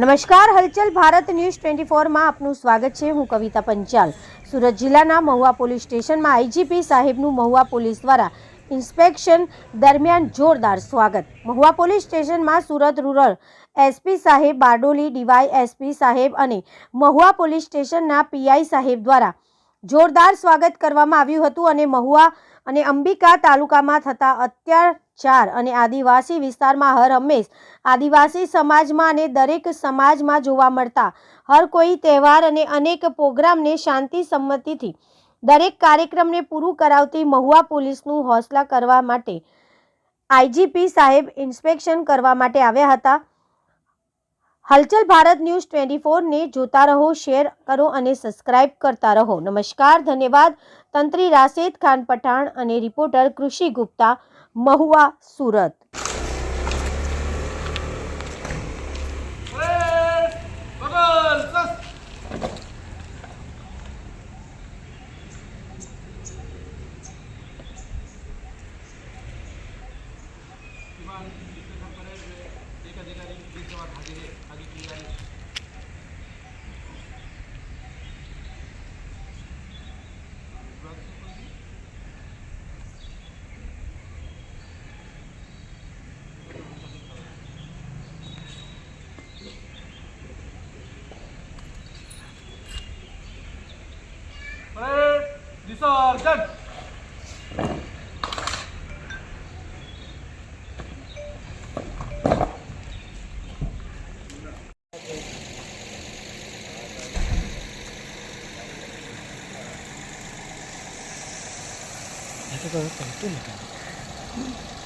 નમસ્કાર, હલચલ Bharat news twenty ફોરમાં આપનું સ્વાગત છે. હું કવિતા પંચાલ. સુરત જિલ્લાના મહુવા પોલીસ સ્ટેશનમાં આઈજીપી સાહેબનું મહુવા પોલીસ દ્વારા ઇન્સ્પેક્શન દરમિયાન જોરદાર સ્વાગત. મહુવા પોલીસ સ્ટેશનમાં સુરત રૂરલ એસપી સાહેબ, બારડોલી ડીવાય એસપી સાહેબ અને મહુવા પોલીસ સ્ટેશનના પીઆઈ સાહેબ દ્વારા જોરદાર સ્વાગત કરવામાં આવ્યું હતું અને મહુવા અને અંબિકા તાલુકામાં થતા અત્યાચાર અને આદિવાસી વિસ્તારમાં હર હંમેશ આદિવાસી સમાજમાં અને દરેક સમાજમાં જોવા મળતા હર કોઈ તહેવાર અને અનેક પ્રોગ્રામને શાંતિ સંમતિથી દરેક કાર્યક્રમને પૂરું કરાવતી મહુવા પોલીસનું હોસલા કરવા માટે આઈજીપી સાહેબ ઇન્સ્પેક્શન કરવા માટે આવ્યા હતા. હલચલ ભારત ન્યૂઝ ટ્વેન્ટી ફોરને જોતા રહો, શેર કરો અને સબસ્ક્રાઇબ કરતા રહો. નમસ્કાર, ધન્યવાદ. તંત્રી રાશેદ ખાન પઠાણ અને રિપોર્ટર કૃષિ ગુપ્તા महुआ सुरत. अधिकारी 직선전 내가 또 못 뛰니까.